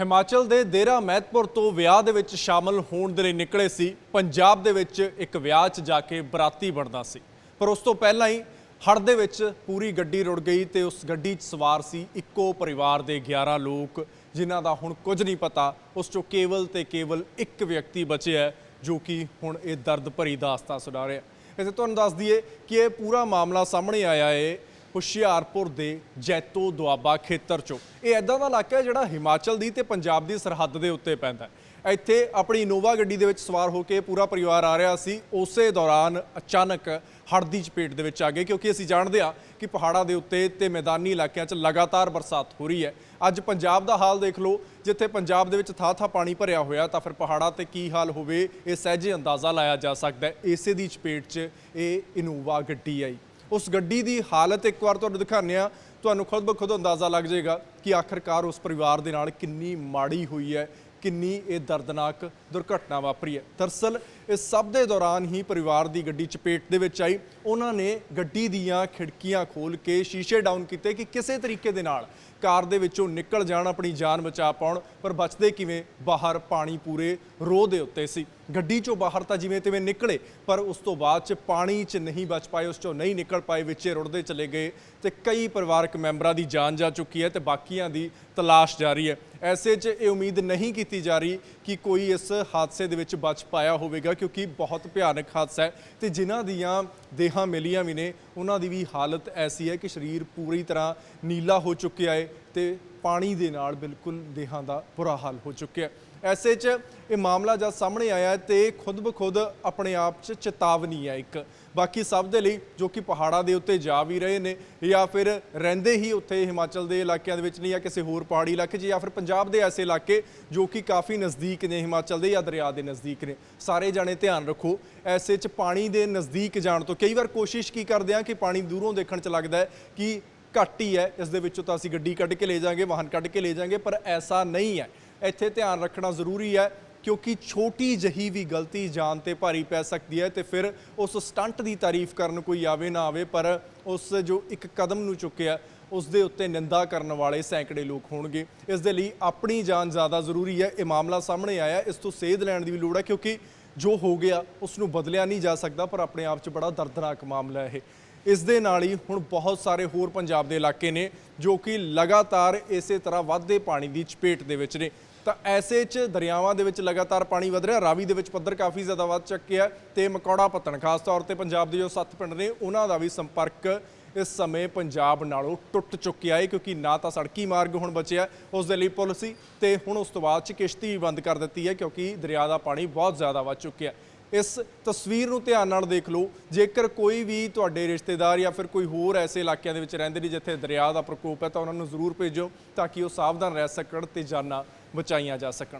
ਹਿਮਾਚਲ ਦੇ ਦੇਰਾ ਮਹਿਤਪੁਰ ਤੋਂ ਵਿਆਹ ਦੇ ਵਿੱਚ ਸ਼ਾਮਲ ਹੋਣ ਦੇ ਲਈ ਨਿਕਲੇ ਸੀ। ਪੰਜਾਬ ਦੇ ਵਿੱਚ ਇੱਕ ਵਿਆਹ 'ਚ ਜਾ ਕੇ ਬਰਾਤੀ ਬਣਦਾ ਸੀ। ਪਰ ਉਸ ਤੋਂ ਪਹਿਲਾਂ ਹੀ ਹੜ੍ਹ ਦੇ ਵਿੱਚ ਪੂਰੀ ਗੱਡੀ ਰੁੜ ਗਈ ਤੇ ਉਸ ਗੱਡੀ 'ਚ ਸਵਾਰ ਸੀ ਇੱਕੋ ਪਰਿਵਾਰ ਦੇ 11 ਲੋਕ, ਜਿਨ੍ਹਾਂ ਦਾ ਹੁਣ ਕੁਝ ਨਹੀਂ ਪਤਾ। ਉਸ 'ਚੋਂ ਕੇਵਲ ਤੇ ਕੇਵਲ ਇੱਕ ਵਿਅਕਤੀ ਬਚਿਆ ਜੋ ਕਿ ਹੁਣ ਇਹ ਦਰਦ ਭਰੀ ਦਾਸਤਾਨ ਸੁਣਾ ਰਿਹਾ ਇਸੇ ਤੁਹਾਨੂੰ ਦੱਸ ਦਈਏ ਕਿ ਇਹ ਪੂਰਾ ਮਾਮਲਾ ਸਾਹਮਣੇ ਆਇਆ ਹੈ। ਹੁਸ਼ਿਆਰਪੁਰ ਦੇ ਜੈਤੋ ਦੁਆਬਾ ਖੇਤਰ ਚੋਂ। ਇਹ ਐਦਾਂ ਦਾ ਇਲਾਕਾ ਹੈ ਜਿਹੜਾ ਹਿਮਾਚਲ ਦੀ ਤੇ ਪੰਜਾਬ ਦੀ ਸਰਹੱਦ ਦੇ ਉੱਤੇ ਪੈਂਦਾ ਹੈ। ਇੱਥੇ ਆਪਣੀ ਇਨੋਵਾ ਗੱਡੀ ਦੇ ਵਿੱਚ ਸਵਾਰ ਹੋ ਕੇ ਪੂਰਾ ਪਰਿਵਾਰ ਆ ਰਿਹਾ ਸੀ। ਉਸੇ ਦੌਰਾਨ ਅਚਾਨਕ ਹੜ੍ਹ ਦੀ ਚਪੇਟ ਦੇ ਵਿੱਚ ਆ ਗਏ, ਕਿਉਂਕਿ ਅਸੀਂ ਜਾਣਦੇ ਹਾਂ ਕਿ ਪਹਾੜਾਂ ਦੇ ਉੱਤੇ ਤੇ ਮੈਦਾਨੀ ਇਲਾਕਿਆਂ 'ਚ ਲਗਾਤਾਰ ਬਰਸਾਤ ਹੋ ਰਹੀ ਹੈ। ਅੱਜ ਪੰਜਾਬ ਦਾ ਹਾਲ ਦੇਖ ਲਓ, ਜਿੱਥੇ ਪੰਜਾਬ ਦੇ ਵਿੱਚ ਥਾਂ-ਥਾਂ ਪਾਣੀ ਭਰਿਆ ਹੋਇਆ, ਤਾਂ ਫਿਰ ਪਹਾੜਾਂ ਤੇ ਕੀ ਹਾਲ ਹੋਵੇ, ਇਹ ਸਹਿਜੇ ਅੰਦਾਜ਼ਾ ਲਾਇਆ ਜਾ ਸਕਦਾ ਹੈ। ਇਸੇ ਦੀ ਚਪੇਟ 'ਚ ਇਹ ਇਨੋਵਾ ਗੱਡੀ ਆਈ। ਉਸ ਗੱਡੀ ਦੀ ਹਾਲਤ ਇੱਕ ਵਾਰ ਤੁਹਾਨੂੰ ਦਿਖਾਉਂਦੇ ਆ ਤੁਹਾਨੂੰ ਖੁਦ ਬਖੁਦ ਅੰਦਾਜ਼ਾ ਲੱਗ ਜਾਏਗਾ ਕਿ ਆਖਰਕਾਰ ਉਸ ਪਰਿਵਾਰ ਦੇ ਨਾਲ ਕਿੰਨੀ ਮਾੜੀ ਹੋਈ ਹੈ, ਕਿੰਨੀ ਇਹ ਦਰਦਨਾਕ ਦੁਰਘਟਨਾ ਵਾਪਰੀ ਹੈ। ਦਰਸਲ ਇਸ ਸਭ ਦੇ ਦੌਰਾਨ ਹੀ ਪਰਿਵਾਰ ਦੀ ਗੱਡੀ ਚਪੇਟ ਦੇ ਵਿੱਚ ਆਈ। ਉਹਨਾਂ ਨੇ ਗੱਡੀ ਦੀਆਂ ਖਿੜਕੀਆਂ ਖੋਲ ਕੇ ਸ਼ੀਸ਼ੇ ਡਾਊਨ ਕੀਤੇ ਕਿ ਕਿਸੇ ਤਰੀਕੇ ਦੇ ਨਾਲ ਕਾਰ ਦੇ ਵਿੱਚੋਂ ਨਿਕਲ ਜਾਣ, ਆਪਣੀ ਜਾਨ ਬਚਾ ਪਾਉਣ, ਪਰ ਬਚਦੇ ਕਿਵੇਂ? ਬਾਹਰ ਪਾਣੀ ਪੂਰੇ ਰੋਹ ਦੇ ਉੱਤੇ ਸੀ। ਗੱਡੀ ਚੋਂ ਬਾਹਰ ਤਾਂ ਜਿਵੇਂ ਤਿਵੇਂ ਨਿਕਲੇ, ਪਰ ਉਸ ਤੋਂ ਬਾਅਦ ਚ ਪਾਣੀ ਚ ਨਹੀਂ ਬਚ ਪਾਏ, ਉਸ ਚੋਂ ਨਹੀਂ ਨਿਕਲ ਪਾਏ, ਵਿੱਚੇ ਰੁੜਦੇ ਚਲੇ ਗਏ ਤੇ ਕਈ ਪਰਿਵਾਰਕ ਮੈਂਬਰਾਂ ਦੀ ਜਾਨ ਜਾ ਚੁੱਕੀ ਹੈ ਤੇ ਬਾਕੀਆਂ ਦੀ ਤਲਾਸ਼ ਜਾਰੀ ਹੈ। ਐਸੇ 'ਚ ਇਹ ਉਮੀਦ ਨਹੀਂ ਕੀਤੀ ਜਾ ਰਹੀ ਕਿ ਕੋਈ ਇਸ ਹਾਦਸੇ ਦੇ ਵਿੱਚ ਬਚ ਪਾਇਆ ਹੋਵੇਗਾ, ਕਿਉਂਕਿ ਬਹੁਤ ਭਿਆਨਕ ਹਾਦਸਾ ਹੈ ਤੇ ਜਿਨ੍ਹਾਂ ਦੀਆਂ ਦੇਹਾਂ ਮਿਲੀਆਂ ਵੀ ਨੇ। ਉਹਨਾਂ ਦੀ ਵੀ ਹਾਲਤ ਐਸੀ ਹੈ ਕਿ ਸਰੀਰ ਪੂਰੀ ਤਰ੍ਹਾਂ ਨੀਲਾ ਹੋ ਚੁੱਕਿਆ ਹੈ ਤੇ ਪਾਣੀ ਦੇ ਨਾਲ ਬਿਲਕੁਲ ਦੇਹਾਂ ਦਾ ਬੁਰਾ ਹਾਲ ਹੋ ਚੁੱਕਿਆ ਹੈ। ਐਸੇ 'ਚ ਇਹ ਮਾਮਲਾ ਜਦ ਸਾਹਮਣੇ ਆਇਆ ਹੈ ਤੇ ਖੁਦ ਬਖੁਦ ਆਪਣੇ ਆਪ 'ਚ ਚੇਤਾਵਨੀ ਹੈ ਇੱਕ। ਬਾਕੀ ਸਭ ਦੇ ਲਈ ਜੋ ਕਿ ਪਹਾੜਾਂ ਦੇ ਉੱਤੇ ਜਾ ਵੀ ਰਹੇ ਨੇ ਜਾਂ ਫਿਰ ਰਹਿੰਦੇ ਹੀ ਉੱਥੇ ਹਿਮਾਚਲ ਦੇ ਇਲਾਕਿਆਂ ਦੇ ਵਿੱਚ ਨਹੀਂ ਜਾਂ ਕਿਸੇ ਹੋਰ ਪਹਾੜੀ ਇਲਾਕੇ 'ਚ ਜਾਂ ਫਿਰ ਪੰਜਾਬ ਦੇ ਐਸੇ ਇਲਾਕੇ ਜੋ ਕਿ ਕਾਫੀ ਨਜ਼ਦੀਕ ਨੇ ਹਿਮਾਚਲ ਦੇ ਜਾਂ ਦਰਿਆ ਦੇ ਨਜ਼ਦੀਕ ਨੇ। ਸਾਰੇ ਜਾਣੇ ਧਿਆਨ ਰੱਖੋ, ਐਸੇ 'ਚ ਪਾਣੀ ਦੇ ਨਜ਼ਦੀਕ ਜਾਣ ਤੋਂ ਕਈ ਵਾਰ ਕੋਸ਼ਿਸ਼ ਕੀ ਕਰਦੇ ਆ ਕਿ ਪਾਣੀ ਦੂਰੋਂ ਦੇਖਣ 'ਚ ਲੱਗਦਾ ਕਿ ਘੱਟ ਹੀ ਹੈ, ਇਸ ਦੇ ਵਿੱਚੋਂ ਤਾਂ ਅਸੀਂ ਗੱਡੀ ਕੱਢ ਕੇ ਲੈ ਜਾਾਂਗੇ, ਵਾਹਨ ਕੱਢ ਕੇ ਲੈ ਜਾਾਂਗੇ, ਪਰ ਐਸਾ ਨਹੀਂ ਹੈ। ਇੱਥੇ ਧਿਆਨ ਰੱਖਣਾ ਜ਼ਰੂਰੀ ਹੈ ਕਿਉਂਕਿ ਛੋਟੀ ਜਹੀ ਵੀ ਗਲਤੀ ਜਾਨ ਤੇ ਭਾਰੀ ਪੈ ਸਕਦੀ ਹੈ ਤੇ ਫਿਰ ਉਸ ਸਟੰਟ ਦੀ ਤਾਰੀਫ ਕਰਨ ਕੋਈ ਆਵੇ ਨਾ ਆਵੇ, ਪਰ ਉਸ ਜੋ ਇੱਕ ਕਦਮ ਨੂੰ ਚੁੱਕਿਆ, ਉਸ ਦੇ ਉੱਤੇ ਨਿੰਦਾ ਕਰਨ ਵਾਲੇ ਸੈਂਕੜੇ ਲੋਕ ਹੋਣਗੇ। ਇਸ ਦੇ ਲਈ ਆਪਣੀ ਜਾਨ ਜ਼ਿਆਦਾ ਜ਼ਰੂਰੀ ਹੈ। ਇਹ ਮਾਮਲਾ ਸਾਹਮਣੇ ਆਇਆ। ਇਸ ਤੋਂ ਸੇਧ ਲੈਣ ਦੀ ਵੀ ਲੋੜ ਹੈ ਕਿਉਂਕਿ ਜੋ ਹੋ ਗਿਆ ਉਸ ਨੂੰ ਬਦਲਿਆ ਨਹੀਂ ਜਾ ਸਕਦਾ, ਪਰ ਆਪਣੇ ਆਪ 'ਚ ਬੜਾ ਦਰਦਨਾਕ ਮਾਮਲਾ ਇਹ। ਇਸ ਦੇ ਨਾਲ ਹੀ ਹੁਣ ਬਹੁਤ ਸਾਰੇ ਹੋਰ ਪੰਜਾਬ ਦੇ ਇਲਾਕੇ ਨੇ, ਜੋ ਕਿ ਲਗਾਤਾਰ ਇਸੇ ਤਰ੍ਹਾਂ ਵੱਧਦੇ ਪਾਣੀ ਦੀ ਚਪੇਟ ਦੇ ਵਿੱਚ ਨੇ। ਤਾਂ ਐਸੇ 'ਚ ਦਰਿਆਵਾਂ ਦੇ ਵਿੱਚ ਲਗਾਤਾਰ ਪਾਣੀ ਵਧ ਰਿਹਾ, ਰਾਵੀ ਦੇ ਵਿੱਚ ਪੱਧਰ ਕਾਫੀ ਜ਼ਿਆਦਾ ਵੱਧ ਚੁੱਕਿਆ ਹੈ ਤੇ ਮਕੌੜਾ ਪੱਤਣ, ਖਾਸ ਤੌਰ ਤੇ ਪੰਜਾਬ ਦੇ ਜੋ ਸੱਤ ਪਿੰਡ ਨੇ, ਉਹਨਾਂ ਦਾ ਵੀ ਸੰਪਰਕ ਇਸ ਸਮੇਂ ਪੰਜਾਬ ਨਾਲੋਂ ਟੁੱਟ ਚੁੱਕਿਆ ਹੈ ਕਿਉਂਕਿ ਨਾ ਤਾਂ ਸੜਕੀ ਮਾਰਗ ਹੁਣ ਬਚਿਆ ਉਸ ਦੇ ਲਈ ਪੁਲ ਸੀ ਤੇ ਹੁਣ ਉਸ ਤੋਂ ਬਾਅਦ 'ਚ ਕਿਸ਼ਤੀ ਵੀ ਬੰਦ ਕਰ ਦਿੱਤੀ ਹੈ ਕਿਉਂਕਿ ਦਰਿਆ ਦਾ ਪਾਣੀ ਬਹੁਤ ਜ਼ਿਆਦਾ ਵੱਧ ਚੁੱਕਿਆ ਇਸ ਤਸਵੀਰ ਨੂੰ ਧਿਆਨ ਨਾਲ ਦੇਖ ਲਓ, ਜੇਕਰ ਕੋਈ ਵੀ ਤੁਹਾਡੇ ਰਿਸ਼ਤੇਦਾਰ ਜਾਂ ਫਿਰ ਕੋਈ ਹੋਰ ਐਸੇ ਇਲਾਕਿਆਂ ਦੇ ਵਿੱਚ ਰਹਿੰਦੇ ਨੇ ਜਿੱਥੇ ਦਰਿਆ ਦਾ ਪ੍ਰਕੋਪ ਹੈ, ਤਾਂ ਉਹਨਾਂ ਨੂੰ ਜ਼ਰੂਰ ਭੇਜੋ ਤਾਂ ਕਿ ਉਹ ਸਾਵਧਾਨ ਰਹਿ ਸਕਣ ਤੇ ਜਾਨਾਂ ਬਚਾਈਆਂ ਜਾ ਸਕਣ।